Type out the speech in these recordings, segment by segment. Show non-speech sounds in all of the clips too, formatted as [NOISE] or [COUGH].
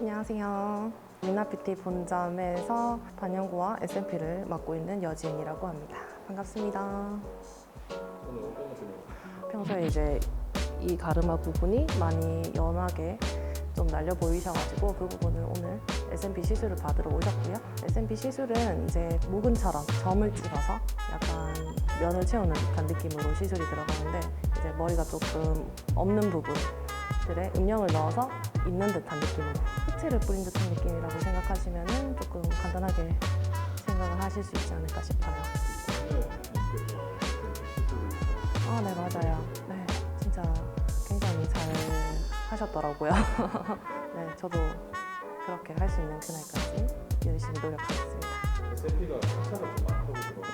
안녕하세요. 미나피티 본점에서 반영구와 SMP를 맡고 있는 여지은이라고 합니다. 반갑습니다. 평소에 이제 이 가르마 부분이 많이 연하게 좀 날려 보이셔가지고 그 부분을 오늘 S&P 시술을 받으러 오셨고요. S&P 시술은 이제 모근처럼 점을 찍어서 약간 면을 채우는 듯한 느낌으로 시술이 들어가는데 이제 머리가 조금 없는 부분 들에 음영을 넣어서 있는 듯한 느낌으로 흑채를 뿌린 듯한 느낌이라고 생각하시면 조금 간단하게 생각을 하실 수 있지 않을까 싶어요. 아, 네, 맞아요. 네, 진짜 굉장히 잘 하셨더라고요. [LAUGHS] 네, 저도 그렇게 할 수 있는 그날까지 열심히 노력하겠습니다.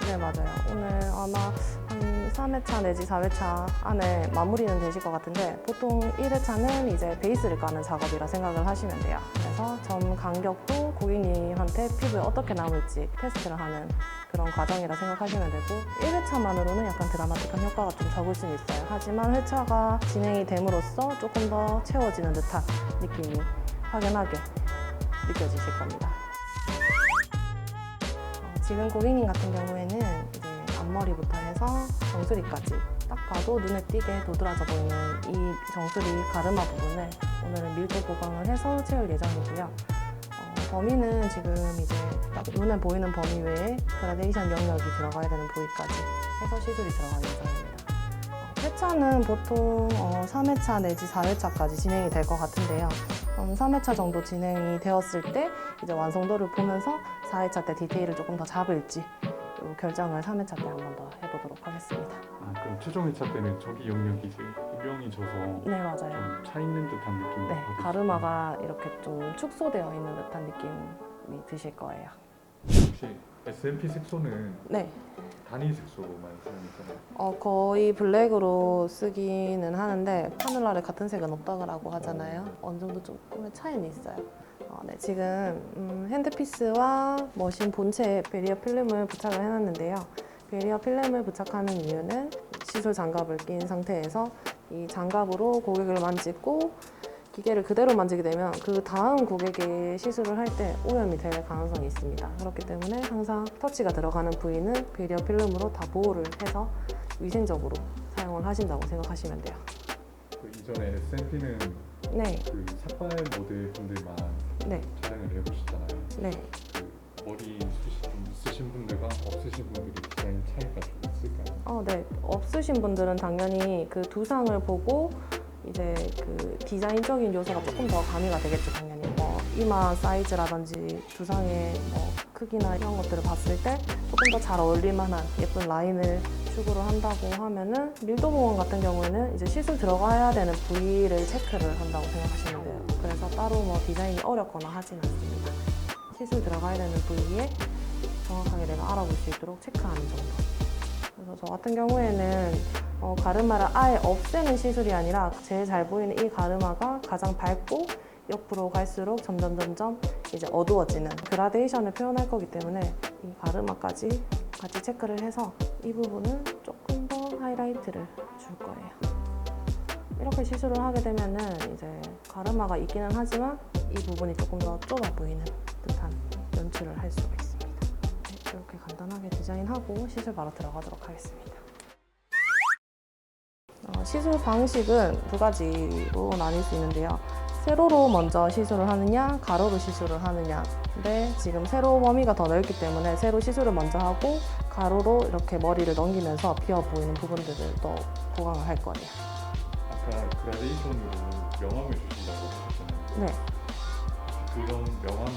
네, 맞아요. 오늘 아마 한 3회차 내지 4회차 안에 마무리는 되실 것 같은데 보통 1회차는 이제 베이스를 까는 작업이라 생각을 하시면 돼요. 그래서 점 간격도 고객님한테 피부에 어떻게 남을지 테스트를 하는 그런 과정이라 생각하시면 되고 1회차만으로는 약간 드라마틱한 효과가 좀 적을 수는 있어요. 하지만 회차가 진행이 됨으로써 조금 더 채워지는 듯한 느낌이 확연하게 느껴지실 겁니다. 어, 지금 고객님 같은 경우에는 앞머리부터 해서 정수리까지 딱 봐도 눈에 띄게 도드라져 보이는 이 정수리 가르마 부분을 오늘은 밀도 보강을 해서 채울 예정이고요. 어, 범위는 지금 이제 딱 눈에 보이는 범위 외에 그라데이션 영역이 들어가야 되는 부위까지 해서 시술이 들어갈 예정입니다. 어, 회차는 보통 어, 3회차 내지 4회차까지 진행이 될 것 같은데요. 음, 3회차 정도 진행이 되었을 때 이제 완성도를 보면서 4회차 때 디테일을 조금 더 잡을지 요 결정을 3회차 때 한 번 더 해보도록 하겠습니다. 아, 그럼 최종 회차 때는 저기 영역이 이제 음영이 져서 네, 맞아요. 좀 차 있는 듯한 느낌이 네? 가르마가 이렇게 좀 축소되어 있는 듯한 느낌이 드실 거예요. 혹시 SMP 색소는 네, 단일 색소만 사용했잖아요 어, 거의 블랙으로 쓰기는 하는데 하늘나라 같은 색은 없다고 하잖아요. 어느 정도 조금의 차이는 있어요. 어, 네, 지금 음, 핸드피스와 머신 본체에 베리어 필름을 부착을 해놨는데요. 베리어 필름을 부착하는 이유는 시술 장갑을 낀 상태에서 이 장갑으로 고객을 만지고 기계를 그대로 만지게 되면 그 다음 고객의 시술을 할 때 오염이 될 가능성이 있습니다. 그렇기 때문에 항상 터치가 들어가는 부위는 베리어 필름으로 다 보호를 해서 위생적으로 사용을 하신다고 생각하시면 돼요. 그 이전에 SMP는 네, 그 삭발 모델 분들만 네, 촬영을 해보셨잖아요 네. 그 머리 숱이 있으신 분들과 없으신 분들이 디자인 차이가 좀 있을까요? 어, 네. 없으신 분들은 당연히 그 두상을 보고 이제 그 디자인적인 요소가 조금 더 가미가 되겠죠, 당연히. 뭐 이마 사이즈라든지 두상의 뭐 크기나 이런 것들을 봤을 때 조금 더 잘 어울릴 만한 예쁜 라인을 추구를 한다고 하면은 밀도 보건 같은 경우에는 이제 시술 들어가야 되는 부위를 체크를 한다고 생각하시면 돼요. 그래서 따로 뭐 디자인이 어렵거나 하진 않습니다. 시술 들어가야 되는 부위에 정확하게 내가 알아볼 수 있도록 체크하는 정도. 그래서 저 같은 경우에는 어, 가르마를 아예 없애는 시술이 아니라 제일 잘 보이는 이 가르마가 가장 밝고 옆으로 갈수록 점점 점점 이제 어두워지는 그라데이션을 표현할 거기 때문에 이 가르마까지 같이 체크를 해서 이 부분은 조금 더 하이라이트를 줄 거예요. 이렇게 시술을 하게 되면은 이제 가르마가 있기는 하지만 이 부분이 조금 더 좁아 보이는 듯한 연출을 할 수가 있습니다. 네, 이렇게 간단하게 디자인하고 시술 바로 들어가도록 하겠습니다. 어, 시술 방식은 두 가지로 나뉠 수 있는데요. 세로로 먼저 시술을 하느냐, 가로로 시술을 하느냐. 근데 지금 세로 범위가 더 넓기 때문에 세로 시술을 먼저 하고 가로로 이렇게 머리를 넘기면서 비어 보이는 부분들을 또 보강을 할 거예요. 아까 그라데이션으로 명암을 주신다고 하셨잖아요 네. 그런 명암은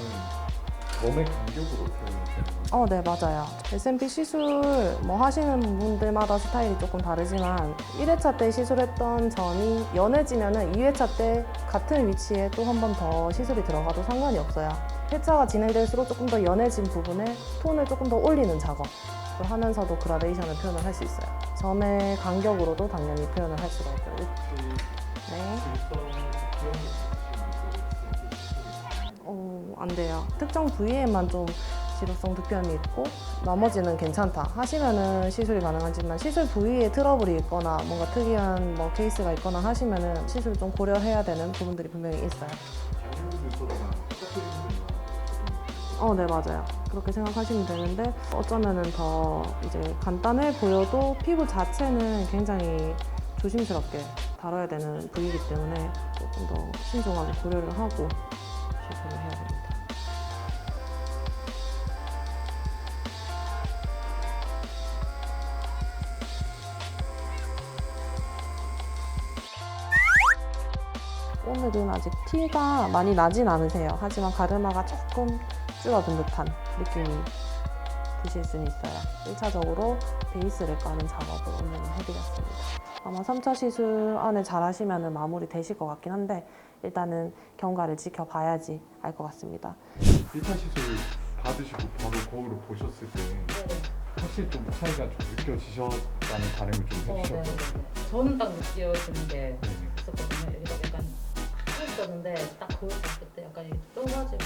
점의 간격으로 표현이 되는 어, 네, 맞아요. S&P 시술 뭐 하시는 분들마다 스타일이 조금 다르지만 1회차 때 시술했던 점이 연해지면은 2회차 때 같은 위치에 또 한 번 더 시술이 들어가도 상관이 없어요. 회차가 진행될수록 조금 더 연해진 부분에 톤을 조금 더 올리는 작업을 하면서도 그라데이션을 표현을 할 수 있어요. 점의 간격으로도 당연히 표현을 할 수가 있고요. 네. 어, 안 돼요. 특정 부위에만 좀 지루성 득변이 있고 나머지는 괜찮다 하시면은 시술이 가능하지만 시술 부위에 트러블이 있거나 뭔가 특이한 뭐 케이스가 있거나 하시면은 시술 좀 고려해야 되는 부분들이 분명히 있어요. 어, 네, 맞아요. 그렇게 생각하시면 되는데 어쩌면은 더 이제 간단해 보여도 피부 자체는 굉장히 조심스럽게 다뤄야 되는 부위이기 때문에 조금 더 신중하게 고려를 하고 시술을 해야 됩니다. 오늘은 아직 티가 많이 나진 않으세요. 하지만 가르마가 조금 줄어든 듯한 느낌이 드실 수는 있어요. 1차적으로 베이스를 까는 작업을 오늘은 해드렸습니다. 아마 3차 시술 안에 잘 하시면 마무리 되실 것 같긴 한데 일단은 경과를 지켜봐야지 알 것 같습니다. 1차 시술 받으시고 바로 거울을 보셨을 때 확실히 좀 차이가 좀 느껴지셨다는 반응을 좀 어, 네, 네, 해주셨어요. 네. 저는 딱 느껴지는 게 네. 있었거든요. 여기가 약간 하였었는데 딱 거울 봤을 때 약간 이렇게 떠가지고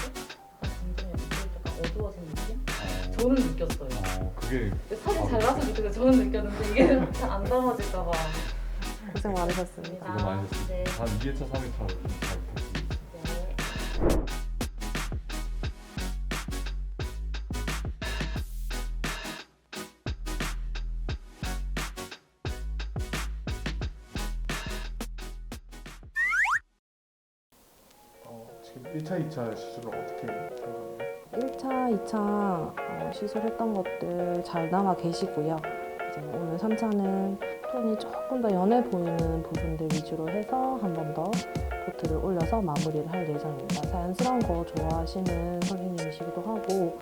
어두워진 느낌? 어, 저는 느꼈어요. 어, 그게 사진 잘 나서 느껴서 저는 느꼈는데 이게 [LAUGHS] 안 담아질까봐. 고생 많으셨습니다. 수고 많으셨습니다. 네. 다음 2회차, 3회차 1차, 2차 시술은 어떻게 들어갔나요? 1차, 2차 시술했던 것들 잘 남아 계시고요. 이제 오늘 3차는 톤이 조금 더 연해 보이는 부분들 위주로 해서 한 번 더 코트를 올려서 마무리를 할 예정입니다. 자연스러운 거 좋아하시는 선생님이시기도 하고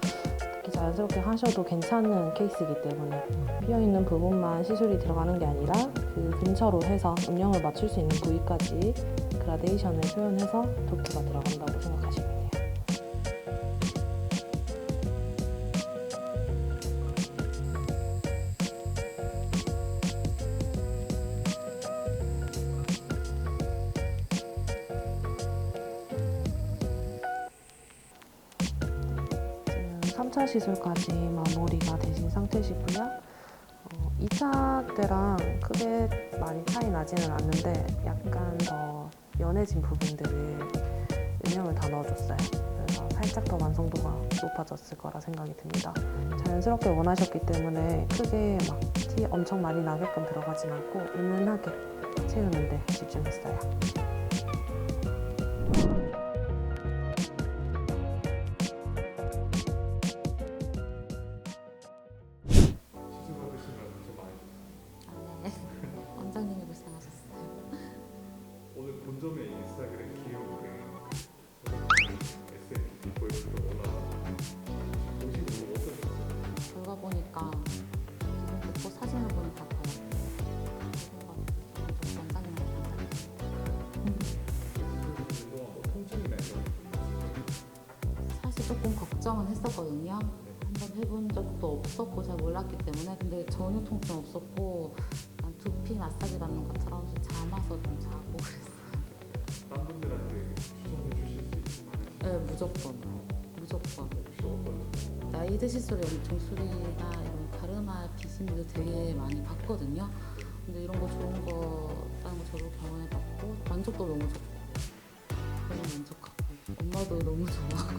자연스럽게 하셔도 괜찮은 케이스이기 때문에 비어있는 부분만 시술이 들어가는 게 아니라 그 근처로 해서 음영을 맞출 수 있는 부위까지 그라데이션을 표현해서 도끼가 들어간다고 생각하시면 돼요. 지금 3차 시술까지 마무리가 되신 상태시고요. 어, 2차 때랑 크게 많이 차이 나지는 않는데 약간 더 연해진 부분들을 음영을 다 넣어줬어요. 그래서 살짝 더 완성도가 높아졌을 거라 생각이 듭니다. 자연스럽게 원하셨기 때문에 크게 막 티 엄청 많이 나게끔 들어가진 않고 은은하게 채우는 데 집중했어요. 점의 인스타그램 기분 좋고 사실 조금 걱정은 했었거든요. 한번 해본 적도 없었고 잘 몰랐기 때문에 근데 전혀 통증 없었고 약간 두피 마사지 받는 것처럼 잠아서 좀 자고 그랬어요. 딴 분들한테 추천해 주실 수 있는 네, 무조건 무조건 혹시 어떤 나이 드실수록 엄청 술이나 이런 가르마 비스미도 되게 많이 봤거든요. 근데 이런 거 좋은 거 다른 거 저도 병원에 받고 만족도 너무 좋고 너무 만족하고 엄마도 너무 좋아하고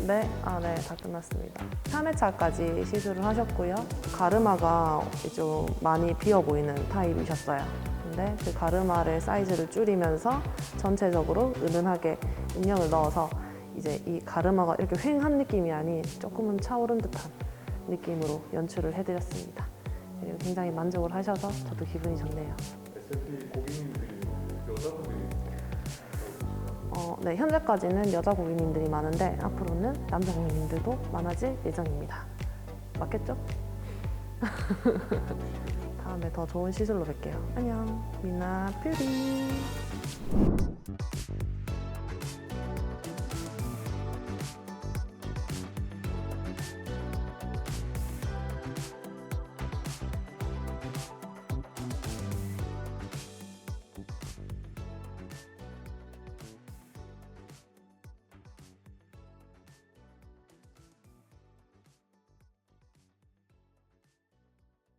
[LAUGHS] 네, 아, 네, 다 끝났습니다. 3회차까지 시술을 하셨고요. 가르마가 좀 많이 비어 보이는 타입이셨어요. 근데 그 가르마를 사이즈를 줄이면서 전체적으로 은은하게 음영을 넣어서 이제 이 가르마가 이렇게 휑한 느낌이 아닌 조금은 차오른 듯한 느낌으로 연출을 해드렸습니다. 그리고 굉장히 만족을 하셔서 저도 기분이 좋네요. SNP 고객님들이 여자분들이 어, 네, 현재까지는 여자 고객님들이 많은데 앞으로는 남자 고객님들도 많아질 예정입니다. 맞겠죠? [LAUGHS] 다음에 더 좋은 시술로 뵐게요. 안녕, 미나 퓨리.